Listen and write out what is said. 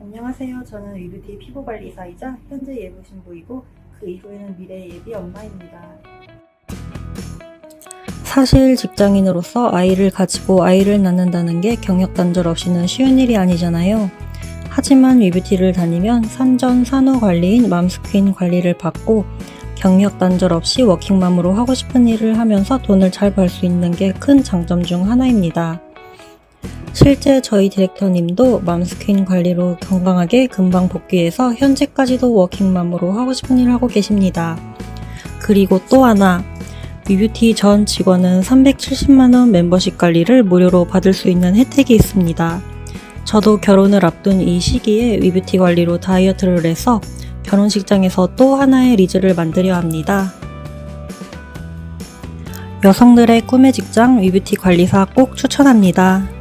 안녕하세요. 저는 위뷰티 피부관리사이자 현재 예부 신부이고 그 이후에는 미래 예비 엄마입니다. 사실 직장인으로서 아이를 가지고 아이를 낳는다는 게 경력 단절 없이는 쉬운 일이 아니잖아요. 하지만 위뷰티를 다니면 산전 산후 관리인 맘스퀸 관리를 받고 경력 단절 없이 워킹맘으로 하고 싶은 일을 하면서 돈을 잘 벌 수 있는 게 큰 장점 중 하나입니다. 실제 저희 디렉터님도 맘스퀸 관리로 건강하게 금방 복귀해서 현재까지도 워킹맘으로 하고 싶은 일을 하고 계십니다. 그리고 또 하나, 위뷰티 전 직원은 370만원 멤버십 관리를 무료로 받을 수 있는 혜택이 있습니다. 저도 결혼을 앞둔 이 시기에 위뷰티 관리로 다이어트를 해서 결혼식장에서 또 하나의 리즈를 만들려 합니다. 여성들의 꿈의 직장 위뷰티 관리사 꼭 추천합니다.